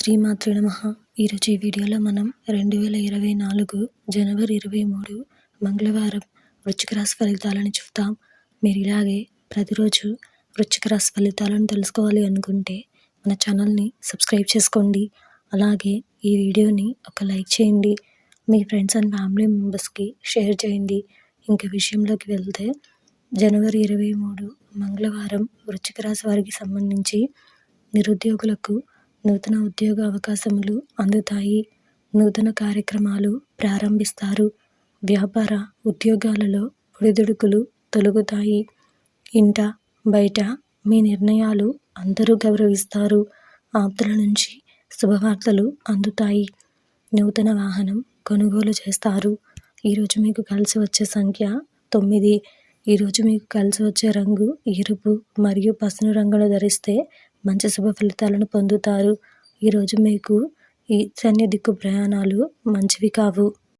శ్రీమాత్రే నమ. ఈరోజు ఈ వీడియోలో మనం రెండు వేల ఇరవై నాలుగు జనవరి ఇరవై మూడు మంగళవారం వృచ్చిక రాశి ఫలితాలను చూద్దాం. మీరు ఇలాగే ప్రతిరోజు వృచ్చిక రాశి ఫలితాలను తెలుసుకోవాలి అనుకుంటే మన ఛానల్ని సబ్స్క్రైబ్ చేసుకోండి. అలాగే ఈ వీడియోని ఒక లైక్ చేయండి. మీ ఫ్రెండ్స్ అండ్ ఫ్యామిలీ మెంబర్స్కి షేర్ చేయండి. ఇంక విషయంలోకి వెళ్తే జనవరి ఇరవై మూడు మంగళవారం వృచ్చిక రాశి వారికి సంబంధించి నిరుద్యోగులకు నూతన ఉద్యోగ అవకాశములు అందుతాయి. నూతన కార్యక్రమాలు ప్రారంభిస్తారు. వ్యాపార ఉద్యోగాలలో ఒడిదుడుకులు తొలగుతాయి. ఇంట బయట మీ నిర్ణయాలు అందరూ గౌరవిస్తారు. ఆప్తుల నుంచి శుభవార్తలు అందుతాయి. నూతన వాహనం కొనుగోలు చేస్తారు. ఈరోజు మీకు కలిసి వచ్చే సంఖ్య తొమ్మిది. ఈరోజు మీకు కలిసి వచ్చే రంగు ఎరుపు మరియు పసుపు రంగును ధరిస్తే మంచి శుభ ఫలితాలను పొందుతారు. ఈరోజు మీకు ఈ సన్నిధికు ప్రయాణాలు మంచివి కావు.